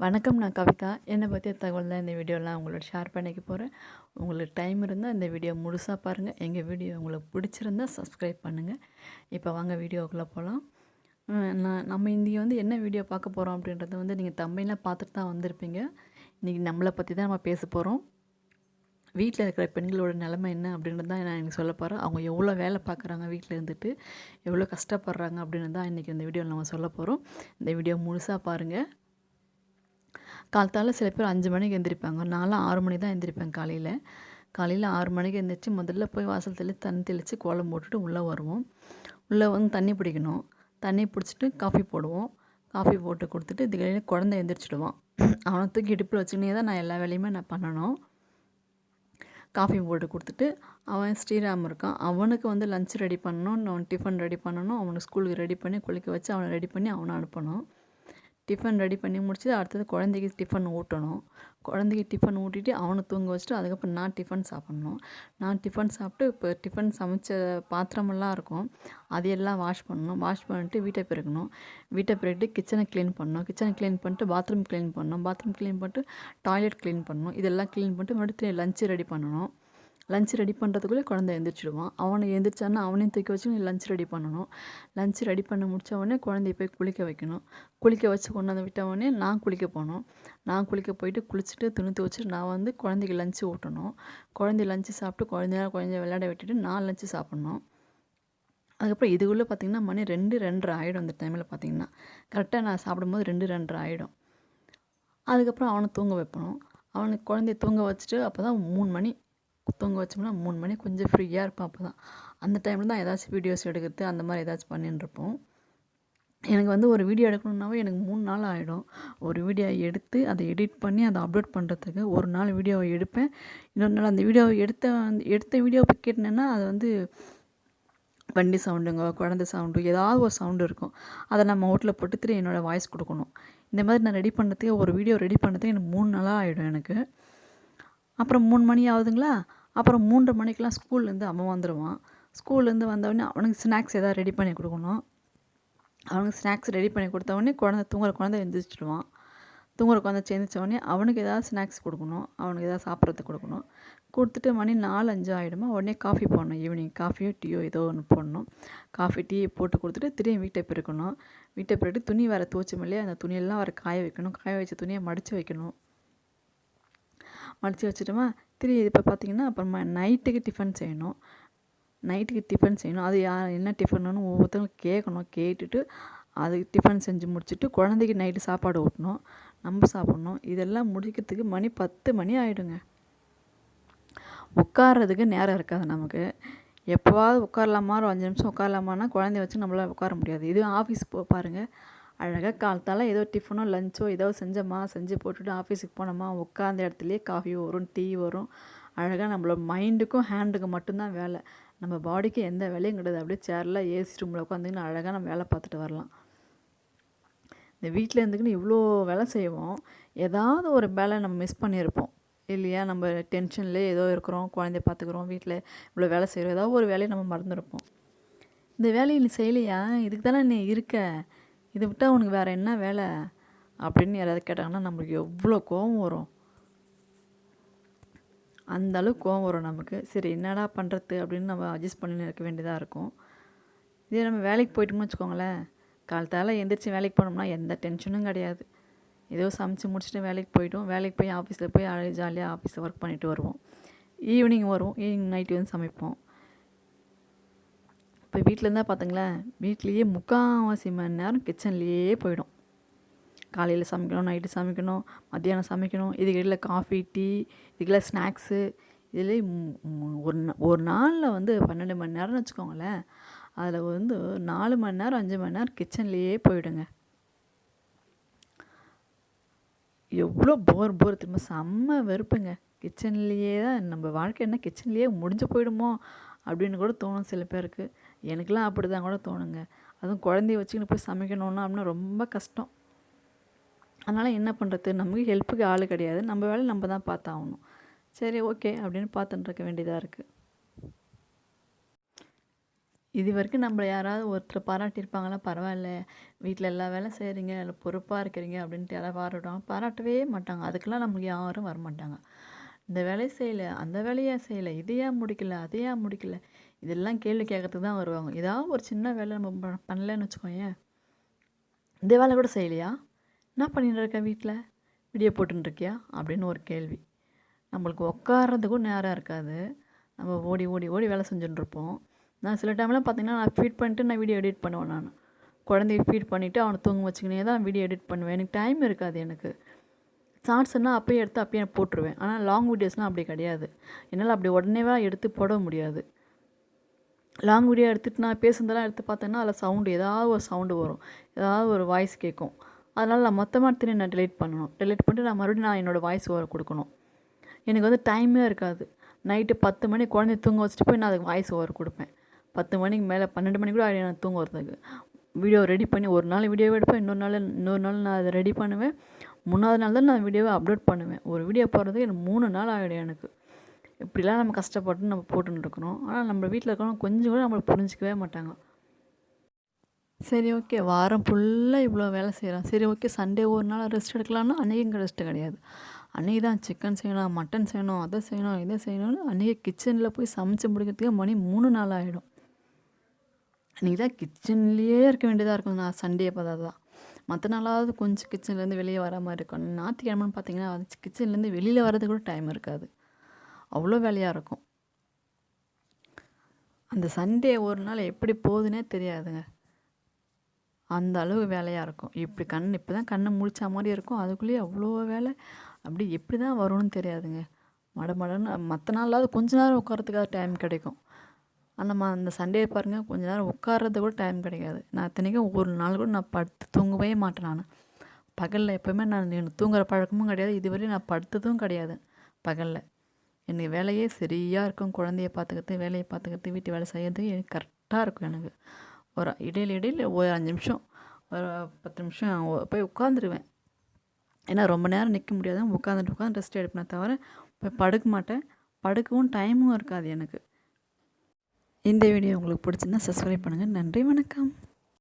வணக்கம் நான் கவிதா. என்னை பற்றிய தகவல் தான் இந்த வீடியோலாம் உங்களோட ஷேர் பண்ணிக்க போகிறேன் உங்களுக்கு டைம் இருந்தால் இந்த வீடியோ முழுசாக பாருங்கள் எங்கள் வீடியோ உங்களுக்கு பிடிச்சிருந்தா சப்ஸ்கிரைப் பண்ணுங்கள் இப்போ வாங்க வீடியோக்குள்ளே போகலாம் நான் நம்ம இன்றைக்கி வந்து என்ன வீடியோ பார்க்க போகிறோம் அப்படின்றத வந்து நீங்கள் தம்பையெலாம் பார்த்துட்டு தான் வந்திருப்பீங்க. இன்றைக்கி நம்மளை பற்றி தான் நம்ம பேச போகிறோம் வீட்டில் இருக்கிற பெண்களோட நிலைமை என்ன அப்படின்றது தான் நான் எனக்கு சொல்ல போகிறேன் அவங்க எவ்வளோ வேலை பார்க்குறாங்க வீட்டில் இருந்துட்டு எவ்வளோ கஷ்டப்படுறாங்க அப்படின்னு தான் இன்றைக்கி இந்த வீடியோவில் நம்ம சொல்ல போகிறோம் இந்த வீடியோ முழுசாக பாருங்கள் காலத்தால் சில பேர் அஞ்சு மணிக்கு எழுந்திரிப்பாங்க நாலு ஆறு மணி தான் எந்திரிப்பேன் காலையில். காலையில் ஆறு மணிக்கு எழுந்திரிச்சு முதல்ல போய் வாசல் தெளி தண்ணி தெளித்து கோலம் போட்டுட்டு உள்ளே வருவோம். உள்ளே வந்து தண்ணி பிடிக்கணும். தண்ணி பிடிச்சிட்டு காஃபி போடுவோம். காஃபி போட்டு கொடுத்துட்டு திடீர்னு குழந்தை எழுந்திரிச்சிடுவான் அவனை தூக்கி இடுப்பில் வச்சுக்கினே தான் நான் எல்லா வேலையுமே நான் பண்ணணும். காஃபி போட்டு கொடுத்துட்டு அவன் ஸ்ரீராம் இருக்கான். அவனுக்கு வந்து லஞ்ச் ரெடி பண்ணணும். அவன் டிஃபன் ரெடி பண்ணணும். அவனுக்கு ஸ்கூலுக்கு ரெடி பண்ணி குளிக்க வச்சு அவனை ரெடி பண்ணி அவனை அனுப்பணும். டிஃபன் ரெடி பண்ணி முடிச்சு அடுத்தது குழந்தைக்கு டிஃபன் ஊட்டணும். குழந்தைக்கு டிஃபன் ஊட்டிட்டு அவனை தூங்க வச்சுட்டு அதுக்கப்புறம் நான் டிஃபன் சாப்பிட்ணும். நான் டிஃபன் சாப்பிட்டு இப்போ டிஃபன் சமைச்ச பாத்திரமெல்லாம் இருக்கும். அதையெல்லாம் வாஷ் பண்ணணும். வாஷ் பண்ணிட்டு வீட்டை பெருக்கணும். வீட்டை பெருக்கிட்டு கிச்சனை க்ளீன் பண்ணணும். கிச்சனை க்ளீன் பண்ணிட்டு பாத்ரூம் க்ளீன் பண்ணணும். பாத்ரூம் க்ளீன் பண்ணிட்டு டாய்லெட் க்ளீன் பண்ணணும். இதெல்லாம் க்ளீன் பண்ணிட்டு மறுபடியும் லஞ்சு ரெடி பண்ணணும். லஞ்ச் ரெடி பண்ணுறதுக்குள்ளே குழந்தை எழுந்திரிச்சிடுவான் அவனை எழுந்திரிச்சானா அவனையும் தூக்கி வச்சு லஞ்ச் ரெடி பண்ணணும். லஞ்ச் ரெடி பண்ண முடிச்ச உடனே குழந்தைய போய் குளிக்க வைக்கணும். குளிக்க வச்சு கொண்டாந்து விட்டவொடனே விட்ட உடனே நான் குளிக்க போகணும். நான் குளிக்க போயிட்டு குளிச்சுட்டு துணி துவச்சிட்டு நான் வந்து குழந்தைக்கு லஞ்சு ஊட்டணும். குழந்தை லஞ்சு சாப்பிட்டு குழந்தைய குழந்தைய விளையாட விட்டுட்டு நான் லஞ்சு சாப்பிட்ணும். அதுக்கப்புறம் இதுக்குள்ளே பார்த்திங்கன்னா மணி ரெண்டு ரெண்டரை ஆகிடும் அந்த டைமில் பார்த்திங்கன்னா. கரெக்டாக நான் சாப்பிடும்போது ரெண்டு ரெண்டரை ஆகிடும் அதுக்கப்புறம் அவனை தூங்க வைப்பணும் அவனுக்கு குழந்தைய தூங்க வச்சுட்டு அப்போ தான் மூணு மணி தூங்க வச்சோம்னா மூணு மணி கொஞ்சம் ஃப்ரீயாக இருப்பேன் அப்போ தான் அந்த டைமில் தான் ஏதாச்சும் வீடியோஸ் எடுக்கிறது அந்த மாதிரி ஏதாச்சும் பண்ணிட்டுருப்போம் எனக்கு வந்து ஒரு வீடியோ எடுக்கணுன்னாவே எனக்கு மூணு நாள் ஆகிடும் ஒரு வீடியோ எடுத்து அதை எடிட் பண்ணி அதை அப்லோட் பண்ணுறதுக்கு ஒரு நாள் வீடியோவை எடுப்பேன். இன்னொரு நாள் அந்த வீடியோவை எடுத்த எடுத்த வீடியோவை கேட்டேன்னா அது வந்து வண்டி சவுண்டுங்க குழந்த சவுண்டு ஏதாவது ஒரு சவுண்டு இருக்கும். அதை நம்ம ஓட்டில் போட்டு திரு என்னோடய வாய்ஸ் கொடுக்கணும். இந்த மாதிரி நான் ரெடி பண்ணுறதுக்கு ஒரு வீடியோ ரெடி பண்ணுறதுக்கு எனக்கு மூணு நாளாக ஆகிடும் எனக்கு. அப்புறம் மூணு மணி ஆகுதுங்களா? அப்புறம் மூன்றரை மணிக்கெலாம் ஸ்கூல்லேருந்து அவன் வந்துடுவான் ஸ்கூல்லேருந்து வந்தவொடனே அவனுக்கு ஸ்நாக்ஸ் எதாவது ரெடி பண்ணி கொடுக்கணும். அவனுக்கு ஸ்நாக்ஸ் ரெடி பண்ணி கொடுத்தவொடனே குழந்த தூங்குற குழந்தை எழுந்திரிச்சிடுவான் தூங்குற குழந்தை சேர்ந்துச்சவொடனே அவனுக்கு ஏதாவது ஸ்நாக்ஸ் கொடுக்கணும். அவனுக்கு எதாவது சாப்பிட்றதுக்கு கொடுக்கணும். கொடுத்துட்டு மணி நாலு அஞ்சு ஆகிடுமா உடனே காஃபி போடணும். ஈவினிங் காஃபியோ டீயோ ஏதோ ஒன்று போடணும். காஃபி டீ போட்டு கொடுத்துட்டு திரும்பி வீட்டை பெருக்கணும். வீட்டை பெருட்டு துணி வேறு துவச்சமில்லையே அந்த துணியெல்லாம் வேறு காய வைக்கணும். காய வச்ச துணியை மடித்து வைக்கணும். மடித்து வச்சுட்டோமா திரும்பி இப்போ பார்த்திங்கன்னா அப்புறமா நைட்டுக்கு டிஃபன் செய்யணும். நைட்டுக்கு டிஃபன் செய்யணும். அது யார் என்ன டிஃபன்னு ஒவ்வொருத்தவங்களும் கேட்கணும் கேட்டுட்டு அதுக்கு டிஃபன் செஞ்சு முடிச்சுட்டு குழந்தைக்கு நைட்டு சாப்பாடு ஊட்டணும். நம்ம சாப்பிட்ணும். இதெல்லாம் முடிக்கிறதுக்கு மணி பத்து மணி ஆகிடுங்க உட்கார்றதுக்கு நேரம் இருக்காது நமக்கு. எப்போவாவது உட்காரலாமா? ஒரு அஞ்சு நிமிஷம் உட்காரலாமான்னா குழந்தைய வச்சு நம்மளால் உட்கார முடியாது. இது ஆஃபீஸ் போ பாருங்கள் அழகாக காலத்தால் ஏதோ டிஃபனோ லஞ்சோ ஏதோ செஞ்சோமா செஞ்சு போட்டுட்டு ஆஃபீஸுக்கு போனோமா உட்காந்த இடத்துலையே காஃபி வரும் டீ வரும். அழகாக நம்மளோட மைண்டுக்கும் ஹேண்டுக்கும் மட்டும்தான் வேலை. நம்ம பாடிக்கு எந்த வேலையும் கிடையாது. அப்படியே சேரில் ஏசி ரூமில் உட்காந்துக்கின்னு அழகாக நம்ம வேலை பார்த்துட்டு வரலாம். இந்த வீட்டில் இருந்துக்கின்னு இவ்வளோ வேலை செய்வோம். ஏதாவது ஒரு வேலை நம்ம மிஸ் பண்ணியிருப்போம். இல்லையா? நம்ம டென்ஷன்லேயே ஏதோ இருக்கிறோம் குழந்தைய பார்த்துக்குறோம் வீட்டில் இவ்வளோ வேலை செய்கிறோம் ஏதாவது ஒரு வேலையை நம்ம மறந்துருப்போம். இந்த வேலையை நீ செய்யலையா? இதுக்கு தானே நீ இருக்க. இதை விட்டால் அவனுக்கு வேறு என்ன வேலை? அப்படின்னு யாராவது கேட்டாங்கன்னா நம்மளுக்கு எவ்வளோ கோவம் வரும். அந்த அளவுக்கு கோவம் வரும் நமக்கு. சரி என்னடா பண்ணுறது அப்படின்னு நம்ம அட்ஜஸ்ட் பண்ணி இருக்க வேண்டியதாக இருக்கும். இதே நம்ம வேலைக்கு போயிட்டோம்னு வச்சுக்கோங்களேன். காலத்தால் எந்திரிச்சு வேலைக்கு போனோம்னா எந்த டென்ஷனும் கிடையாது. ஏதோ சமைச்சு முடிச்சுட்டு வேலைக்கு போய்ட்டோம். வேலைக்கு போய் ஆஃபீஸில் போய் ஜாலியாக ஆஃபீஸில் ஒர்க் பண்ணிவிட்டு வருவோம். ஈவினிங் வருவோம் ஈவினிங் நைட்டு வந்து சமைப்போம். இப்போ வீட்டில் இருந்தால் பார்த்துங்களேன் வீட்லேயே முக்கால்வாசி மணி நேரம் கிச்சன்லேயே போயிடும். காலையில் சமைக்கணும் நைட்டு சமைக்கணும் மத்தியானம் சமைக்கணும் இதுக்கிடையில் காஃபி டீ இதுக்கெல்லாம் ஸ்நாக்ஸு இதில் ஒரு ஒரு நாளில் வந்து பன்னெண்டு மணி நேரம்னு வச்சுக்கோங்களேன். அதில் வந்து நாலு மணி நேரம் அஞ்சு மணி நேரம் கிச்சன்லேயே போயிடுங்க. எவ்வளோ போர் போர் திரும்ப செம்ம வெறுப்புங்க. கிச்சன்லேயே தான் நம்ம வாழ்க்கை என்ன? கிச்சன்லேயே முடிஞ்சு போயிடுமோ? அப்படின்னு கூட தோணும் சில பேருக்கு. எனக்கெலாம் அப்படி தான் கூட தோணுங்க. அதுவும் குழந்தைய வச்சுக்கின்னு போய் சமைக்கணுன்னா அப்படின்னா ரொம்ப கஷ்டம். அதனால் என்ன பண்ணுறது நமக்கு ஹெல்ப்புக்கு ஆள் கிடையாது. நம்ம வேலை நம்ம தான் பார்த்தாகணும். சரி ஓகே அப்படின்னு பார்த்துட்டு இருக்க. வேண்டியதாக இருக்குது இது வரைக்கும் நம்மளை யாராவது ஒருத்தர் பாராட்டியிருப்பாங்களா? பரவாயில்ல. வீட்டில் எல்லா வேலை செய்கிறீங்க இல்லை பொறுப்பாக இருக்கிறீங்க அப்படின்ட்டு யாராவது பாராட்டுவாங்க பாராட்டவே மாட்டாங்க. அதுக்கெல்லாம் நம்மளுக்கு யாரும் வரமாட்டாங்க. இந்த வேலையை செய்யலை அந்த வேலையை செய்யலை இதையா முடிக்கல அதையா முடிக்கல. இதெல்லாம் கேள்வி கேட்கறதுக்கு தான் வருவாங்க. ஏதாவது ஒரு சின்ன வேலை நம்ம ப- பண்ணலைன்னு வச்சுக்கோயேன். இந்த வேலை கூட செய்யலையா? என்ன பண்ணிட்டு இருக்க வீட்டில் வீடியோ போட்டுன்னு இருக்கியா அப்படின்னு ஒரு கேள்வி. நம்மளுக்கு உட்கார்றதுக்கும் நேரம் இருக்காது. நம்ம ஓடி ஓடி ஓடி வேலை செஞ்சுட்டுருப்போம் நான் சில டைம்லாம் பார்த்திங்கன்னா நான் ஃபீட் பண்ணிட்டு நான் வீடியோ எடிட் பண்ணுவேன் நான். குழந்தைய ஃபீட் பண்ணிவிட்டு அவனை தூங்க வச்சுக்கினே தான் வீடியோ எடிட் பண்ணுவேன். எனக்கு டைம் இருக்காது எனக்கு. ஷார்ட்ஸ்னால் அப்பயே எடுத்து அப்பயே போட்டுருவேன். ஆனால் லாங் வீடியோஸ்லாம் அப்படி கிடையாது. என்னால் அப்படி உடனேவா எடுத்து போட முடியாது. லாங் வீடியோ எடுத்துட்டு நான் பேசுனதெல்லாம் எடுத்து பார்த்தேன்னா அதில் சவுண்டு ஏதாவது ஒரு சவுண்டு வரும். ஏதாவது ஒரு வாய்ஸ் கேட்கும். அதனால் நான் மொத்தமாக திரும்பி நான் டெலிட் பண்ணணும். டெலிட் பண்ணிட்டு நான் மறுபடியும் நான் என்னோடய வாய்ஸ் ஓர கொடுக்கணும். எனக்கு வந்து டைமே இருக்காது. நைட்டு பத்து மணி குழந்தைய தூங்க வச்சுட்டு போய் நான் அதுக்கு வாய்ஸ் ஓவர் கொடுப்பேன். பத்து மணிக்கு மேலே பன்னெண்டு மணி கூட நான் தூங்க வரதுக்கு வீடியோ ரெடி பண்ணி ஒரு நாள் வீடியோ எடுப்பேன் இன்னொரு நாள் இன்னொரு நாள் நான் அதை ரெடி பண்ணுவேன். மூணாவது நாள் தான் நான் வீடியோவை அப்லோட் பண்ணுவேன். ஒரு வீடியோ போடுறதுக்கு எனக்கு மூணு நாள் ஆகிடும் எனக்கு. இப்படிலாம் நம்ம கஷ்டப்பட்டு நம்ம போட்டுன்னு இருக்கிறோம் ஆனால் நம்ம வீட்டில் இருக்கிறவங்க கொஞ்சம் கூட நம்மளை புரிஞ்சிக்கவே மாட்டாங்க. சரி ஓகே வாரம் ஃபுல்லாக இவ்வளோ வேலை செய்கிறோம் சரி ஓகே சண்டே ஒரு நாள் ரெஸ்ட் எடுக்கலாம்னா அன்றைக்கி இங்கே ரெஸ்ட்டு கிடையாது. அன்றைக்கி தான் சிக்கன் செய்யணும் மட்டன் செய்யணும் அதை செய்யணும் இதை செய்யணும்னு அன்றைக்கி கிச்சனில் போய் சமைச்சு முடிக்கிறதுக்கே மணி மூணு நாள் ஆகிடும் அன்றைக்கி தான் கிச்சன்லேயே இருக்க வேண்டியதாக இருக்கும். நான் சண்டே பார்த்தா தான் மற்ற நாளாவது கொஞ்சம் கிச்சன்லேருந்து வெளியே வர மாதிரி இருக்கும் ஞாயிற்றுக்கிழமைன்னு பார்த்தீங்கன்னா அது கிச்சன்லேருந்து வெளியில் வர்றதுக்கு கூட டைம் இருக்காது. அவ்வளோ வேலையாக இருக்கும். அந்த சண்டே ஒரு நாள் எப்படி போகுதுன்னே தெரியாதுங்க. அந்த அளவு வேலையாக இருக்கும். இப்படி கண் இப்போ தான் கண்ணை முழிச்ச மாதிரி இருக்கும். அதுக்குள்ளேயே அவ்வளோ வேலை. அப்படி எப்படி தான் வரும்னு தெரியாதுங்க. மட மடன்னு மற்ற நாளாவது கொஞ்ச நேரம் உட்காரத்துக்காக டைம் கிடைக்கும். நம்ம அந்த சண்டே பாருங்கள் கொஞ்ச நேரம் உட்கார்றது கூட டைம் கிடைக்காது. நான் இத்தனைக்கும் ஒரு நாள் கூட நான் படுத்து தூங்கவே மாட்டேன் நான். பகலில் எப்போவுமே நான் எனக்கு தூங்குற பழக்கமும் கிடையாது. இதுவரையும் நான் படுத்ததும் கிடையாது. பகலில். எனக்கு வேலையே சரியாக இருக்கும். குழந்தைய பார்த்துக்கிறது வேலையை பார்த்துக்கிறது வீட்டு வேலை செய்யறது எனக்கு கரெக்டாக இருக்கும் எனக்கு. ஒரு இடையில இடையில ஒரு அஞ்சு நிமிஷம் ஒரு பத்து நிமிஷம் போய் உட்காந்துருவேன் ஏன்னா ரொம்ப நேரம் நிற்க முடியாது. உட்காந்துட்டு உட்காந்து ரெஸ்ட் எடுப்பேனே தவிர போய் படுக்க மாட்டேன். படுக்கவும் டைமும் இருக்காது எனக்கு. இந்த வீடியோ உங்களுக்கு பிடிச்சிருந்தா சப்ஸ்கிரைப் பண்ணுங்கள் நன்றி வணக்கம்.